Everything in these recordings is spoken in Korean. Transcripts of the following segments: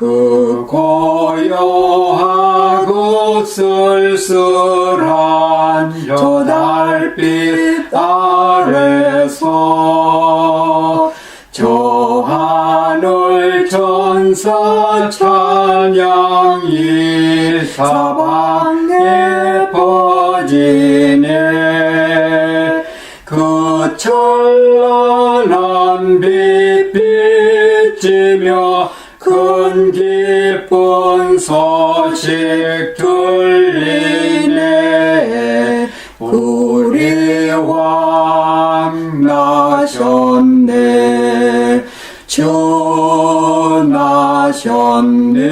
그 고요하고 쓸쓸한 저 달빛 아래서 저 하늘 천사 찬양이 사방에 퍼지네. 그 찬란한 빛 비치며 큰 기쁜 소식 들리네. 우리 왕 나셨네. 주 나셨네.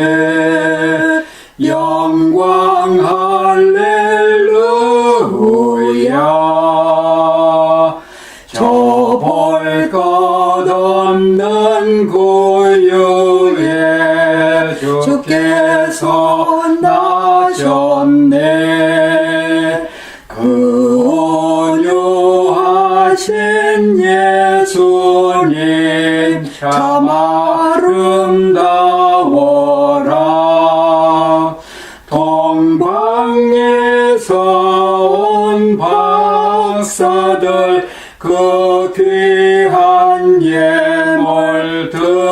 영광 할렐루야. 저 볼 것 없는 주께서 나셨네. 그 온유하신 예수님 참 아름다워라. 동방에서 온 박사들 그 귀한 예물 드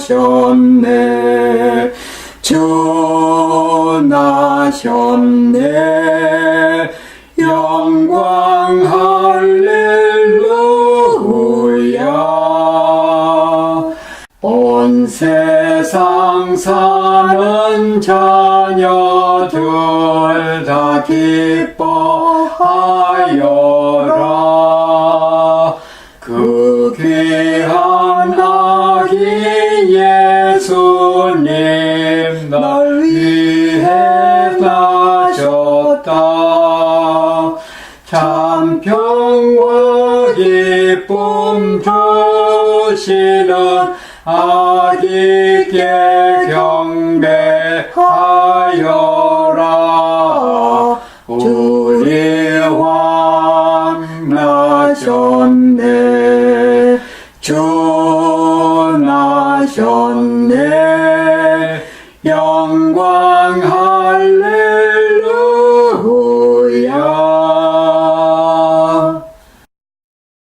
나셨네. 주 나셨네. 영광 할렐루야. 온 세상 사는 자녀들 다 기뻐하여라 기쁨 주시는 아기께 경배하여라. 우리 왕 나셨네. 주 나셨네. 영광